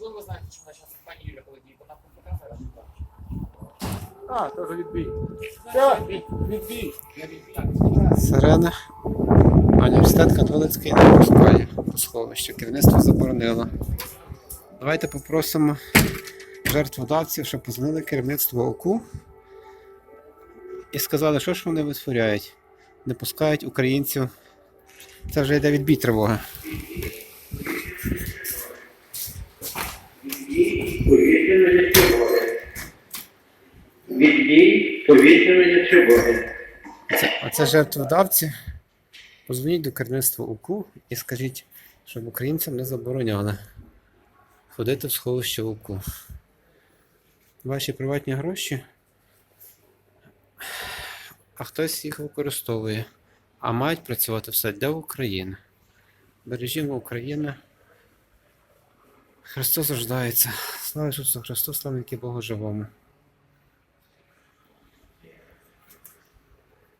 Можливо, ви знаєте, що наша пані Юля Холодій, вона компетентна А, теж відбій. Все, відбій. Я відбій. Сирена. Університет католицький не пускає до сховища. Керівництво заборонило. Давайте попросимо жертводавців, щоб позвонили керівництво ОКУ і сказали, що ж вони витворяють. Не пускають українців. Це вже йде відбій тривоги. Повітряної тривоги. Віддій повітряної тривоги. Це, оце жертводавці. Позвоніть до керівництва УКУ і скажіть, щоб українцям не забороняли ходити в сховище УКУ. Ваші приватні гроші, а хтось їх використовує. А мають працювати все для України. Бережімо Україну. Христос рождається. Слава Ісусу Христу, слава Богу живому.